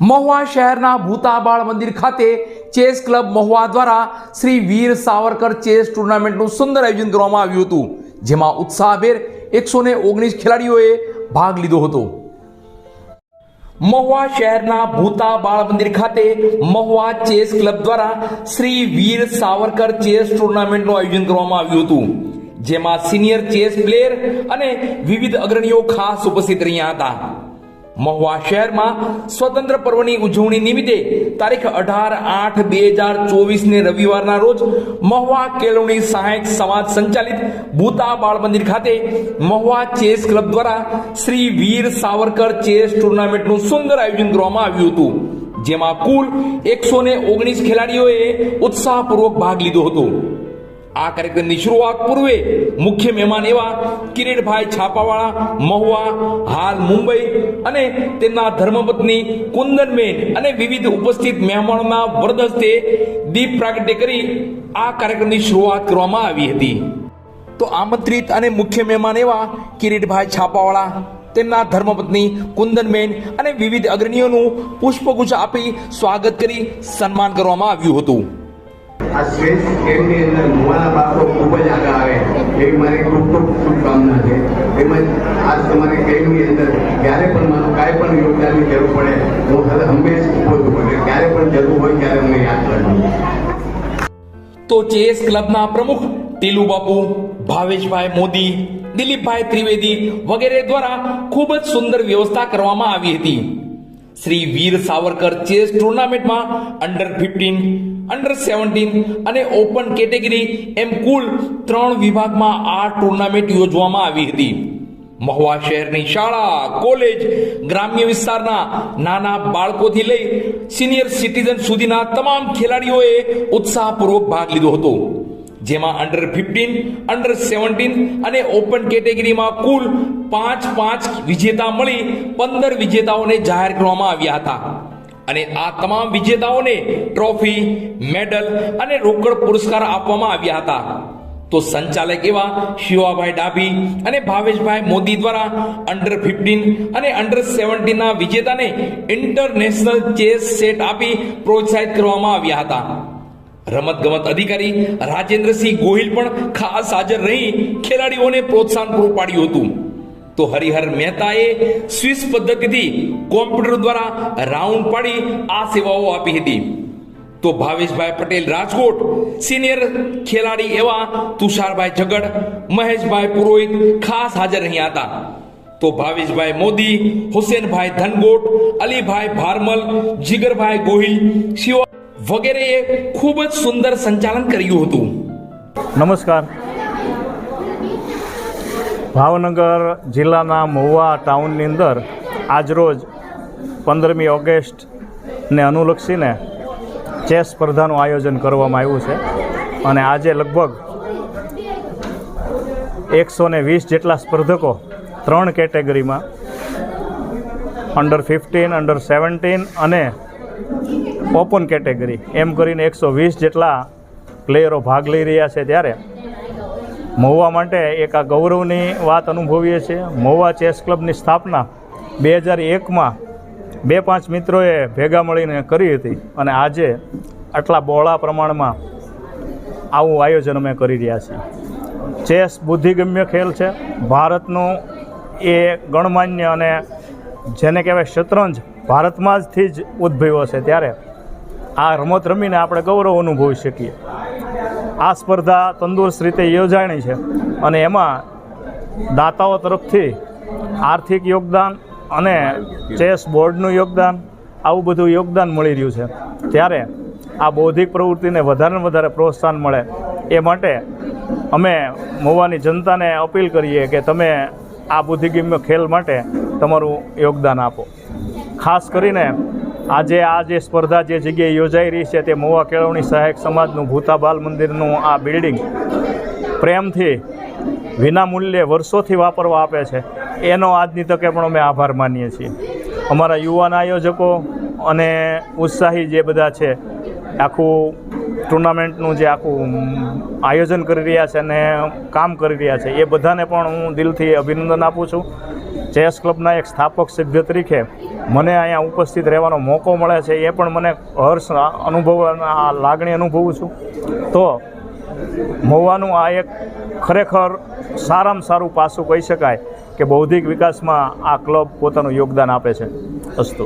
મહુવા શહેરના ભૂતાબાળ મંદિર ખાતે ચેસ ક્લબ મહુવા દ્વારા શ્રી વીર સાવરકર ચેસ ટુર્નામેન્ટનું સુંદર આયોજન કરવામાં આવ્યું હતું, જેમાં ઉત્સાહભેર એકસો ને ઓગણીસ ખેલાડીઓએ ભાગ લીધો હતો. મહુવા શહેરના ભૂતા બાળ મંદિર ખાતે મહુવા ચેસ ક્લબ દ્વારા શ્રી વીર સાવરકર ચેસ ટુર્નામેન્ટનું આયોજન કરવામાં આવ્યું હતું, જેમાં સિનિયર ચેસ પ્લેયર અને વિવિધ અગ્રણીઓ ખાસ ઉપસ્થિત રહ્યા હતા. મહુવા શહેરમાં સ્વતંત્ર પર્વની ઉજવણી નિમિત્તે તારીખ અઢાર આઠ બે હજાર ચોવીસને રવિવારના રોજ મહુવા કેળવણી સહાયક સમાજ સંચાલિત ભૂતા બાળ મંદિર ખાતે મહુવા ચેસ ક્લબ દ્વારા શ્રી વીર સાવરકર ચેસ ટુર્નામેન્ટનું સુંદર આયોજન કરવામાં આવ્યું હતું, જેમાં કુલ એકસો ને ઓગણીસ ખેલાડીઓએ ઉત્સાહપૂર્વક ભાગ લીધો હતો. આ કાર્યક્રમની શરૂઆત પૂર્વે મુખ્ય મહેમાન એવા કિરીટભાઈ છાપાવાળા, મહુવા, હાલ મુંબઈ અને તેમના ધર્મપત્ની કુંદનબેન અને વિવિધ ઉપસ્થિત મહેમાનોના વરદસ્તે દીપ પ્રાગટ્ય કરી આ કાર્યક્રમની શરૂઆત કરવામાં આવી હતી. તો આમંત્રિત અને મુખ્ય મહેમાન એવા કિરીટભાઈ છાપાવાળા, તેમના ધર્મપત્ની કુંદનબેન અને વિવિધ અગ્રણીઓનું પુષ્પગુચ્છ આપી સ્વાગત કરી સન્માન કરવામાં આવ્યું હતું. આ શ્રેષ્ઠ અંદર મોવાના બાળકો ખૂબ જ આગળ આવે, એવી મારી ખૂબ ખૂબ શુભકામના છે. તેમજ આજ તમારી ગેમની અંદર ક્યારે પણ મારું કાંઈ પણ યોગદાનની જરૂર પડે, હું હંમેશ ઊભો છું. એટલે ક્યારે પણ જરૂર હોય ત્યારે અમને યાદ કરજો. તો ચેસ ક્લબના પ્રમુખ ટીલુ બાપુ, ભાવેશભાઈ મોદી, દિલીપભાઈ ત્રિવેદી વગેરે દ્વારા ખૂબ જ સુંદર વ્યવસ્થા કરવામાં આવી હતી. શ્રી વીર સાવરકર ચેસ ટુર્નામેન્ટમાં અંડર ફિફ્ટીન અંડર સેવન્ટીન અને ઓપન કેટેગરી એમ કુલ ત્રણ વિભાગમાં આ ટુર્નામેન્ટ યોજવામાં આવી હતી. મહુવા શહેરની શાળા, કોલેજ, ગ્રામ્ય વિસ્તારના નાના બાળકોથી લઈ સિનિયર સિટીઝન સુધીના તમામ ખેલાડીઓએ ઉત્સાહપૂર્વક ભાગ લીધો હતો. જેમાં અંડર ફિફ્ટીન અંડર સેવન્ટીન અને ઓપન કેટેગરીમાં કુલ પાંચ પાંચ વિજેતા મળી પંદર વિજેતાઓને જાહેર કરવામાં આવ્યા હતા. અને આ તમામ વિજેતાઓને ટ્રોફી મેડલ અને રોકડ પુરસ્કાર આપવામાં આવ્યા હતા. તો સંચાલક એવા શિવાભાઈ ડાભી અને ભાવેશભાઈ મોદી દ્વારા અંડર ફિફ્ટીન અને અંડર સેવન્ટીનના વિજેતાને ઇન્ટરનેશનલ ચેસ સેટ આપી પ્રોત્સાહિત કરવામાં આવ્યા હતા. રમત ગમત અધિકારી રાજેન્દ્રસિંહ ગોહિલ પણ ખાસ હાજર રહી ખેલાડીઓને પ્રોત્સાહન પૂરું પાડ્યું હતું. તો હરિહર મહેતાએ સ્વિસ પદ્ધતિથી કોમ્પ્યુટર દ્વારા રાઉન્ડ પાડી આ સેવાઓ આપી હતી. તો ભાવેશભાઈ પટેલ રાજકોટ, સિનિયર ખેલાડી એવા તુષારભાઈ જગડ મહેશભાઈ પુરોહિત ખાસ હાજર રહ્યા હતા. તો ભાવેશભાઈ મોદી, હુસેનભાઈ ધનગોટ, અલીભાઈ ભારમલ, જીગરભાઈ ગોહિલ, શિવા વગેરેએ ખૂબ જ સુંદર સંચાલન કર્યું હતું. નમસ્કાર. ભાવનગર જિલ્લાના મહુવા ટાઉનની અંદર આજરોજ પંદરમી ઓગસ્ટને અનુલક્ષીને ચેસ સ્પર્ધાનું આયોજન કરવામાં આવ્યું છે અને આજે લગભગ એકસો ને વીસ જેટલા સ્પર્ધકો ત્રણ કેટેગરીમાં અંડર ફિફ્ટીન અંડર સેવન્ટીન અને ઓપન કેટેગરી. એમ કરીને એકસો વીસ જેટલા પ્લેયરો ભાગ લઈ રહ્યા છે ત્યારે. મહુવા માટે એક આ ગૌરવની વાત અનુભવીએ છીએ. મહુવા ચેસ ક્લબની સ્થાપના બે હજાર એકમાં બે પાંચ મિત્રોએ ભેગા મળીને કરી હતી અને આજે આટલા બહોળા પ્રમાણમાં આવું આયોજન અમે કરી રહ્યા છીએ. ચેસ બુદ્ધિગમ્ય ખેલ છે. ભારતનું એ ગણમાન્ય અને જેને કહેવાય શતરંજ ભારતમાં જથી જ ઉદ્ભવ્યો છે ત્યારે. આ રમત રમીને આપણે ગૌરવ અનુભવી શકીએ. આ સ્પર્ધા તંદુરસ્ત રીતે યોજાણી છે અને એમાં દાતાઓ તરફથી આર્થિક યોગદાન અને ચેસ બોર્ડનું યોગદાન, આવું બધું યોગદાન મળી રહ્યું છે. ત્યારે આ બૌદ્ધિક પ્રવૃત્તિને વધારે વધારે પ્રોત્સાહન મળે એ માટે અમે મોવાની જનતાને અપીલ કરીએ કે તમે આ બુદ્ધિગમ્ય ખેલ માટે તમારું યોગદાન આપો. ખાસ કરીને આજે આ જે સ્પર્ધા જે જગ્યાએ યોજાઈ રહી છે તે મોવા કેળવણી સહાયક સમાજનું ભૂતા બાલ મંદિરનું આ બિલ્ડિંગ પ્રેમથી વિના મૂલ્યે વર્ષોથી વાપરવા આપે છે. એનો આજની તકે પણ અમે આભાર માનીએ છીએ. અમારા યુવાન આયોજકો અને ઉત્સાહી જે બધા છે, આખું ટુર્નામેન્ટનું જે આખું આયોજન કરી રહ્યા છે અને કામ કરી રહ્યા છે, એ બધાને પણ હું દિલથી અભિનંદન આપું છું. ચેસ ક્લબના એક સ્થાપક સભ્ય તરીકે મને અહીંયા ઉપસ્થિત રહેવાનો મોકો મળે છે, એ પણ મને હર્ષ અનુભવ લાગણી અનુભવું છું. તો મહુવાનું આ એક ખરેખર સારામાં સારું પાસું કહી શકાય કે બૌદ્ધિક વિકાસમાં આ ક્લબ પોતાનું યોગદાન આપે છે. અસ્તુ.